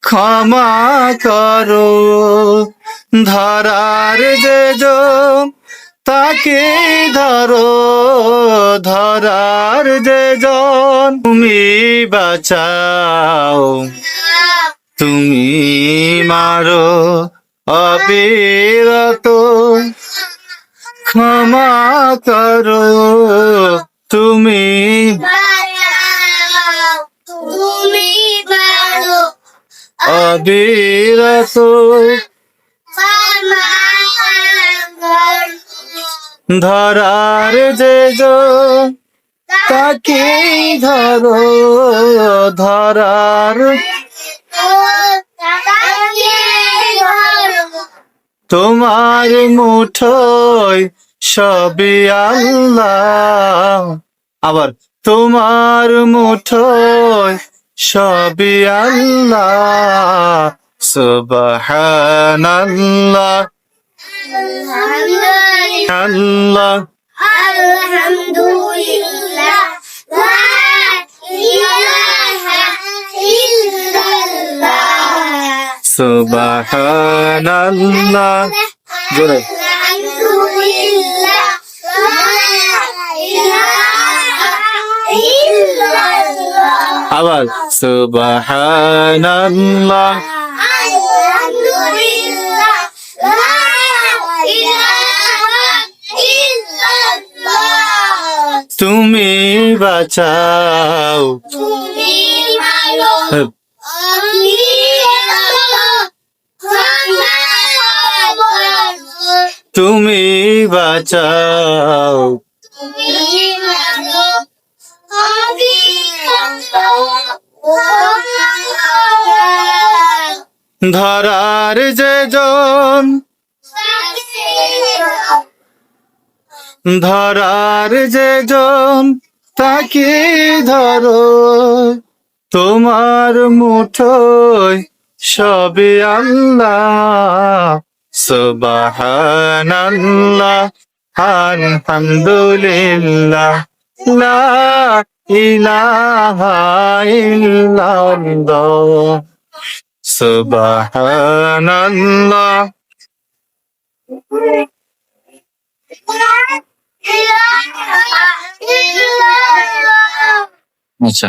ক্ষমা করো। ধরার যে তাকে ধরো। ধরার যে জন তুমি বাঁচাও। তুমি মারো অবিরত। ক্ষমা করো। তুমি তুমি অবিরত ধরার যে তাকে ধরো ধরার। তোমার মুঠোয় সবই আল্লাহ। আবার তোমার মুঠোয় সবই আল্লাহ সুবহানাল্লাহ। আল্লাহ। আলহামদুলিল্লাহ সুবহানাল্লাহ। জোরে আলহামদুলিল্লাহ লা ইলাহা আবার সুবহানাল্লাহ। আলহামদুলিল্লাহ লা ইলাহা ইল্লাল্লাহ। তুমি বাঁচাও। তুমি ভালো হ্যাঁ, আমি তুমি বাঁচাও। তুমি আমি ধরার যে জন। ধরার যে জন, তাকে ধরো। তোমার মুঠোয় সবে আল্লাহ, সুবহানাল্লাহ, আলহামদুলিল্লাহ, লা ইলাহা ইল্লাল্লাহ। সুবহানাল্লাহ। আচ্ছা।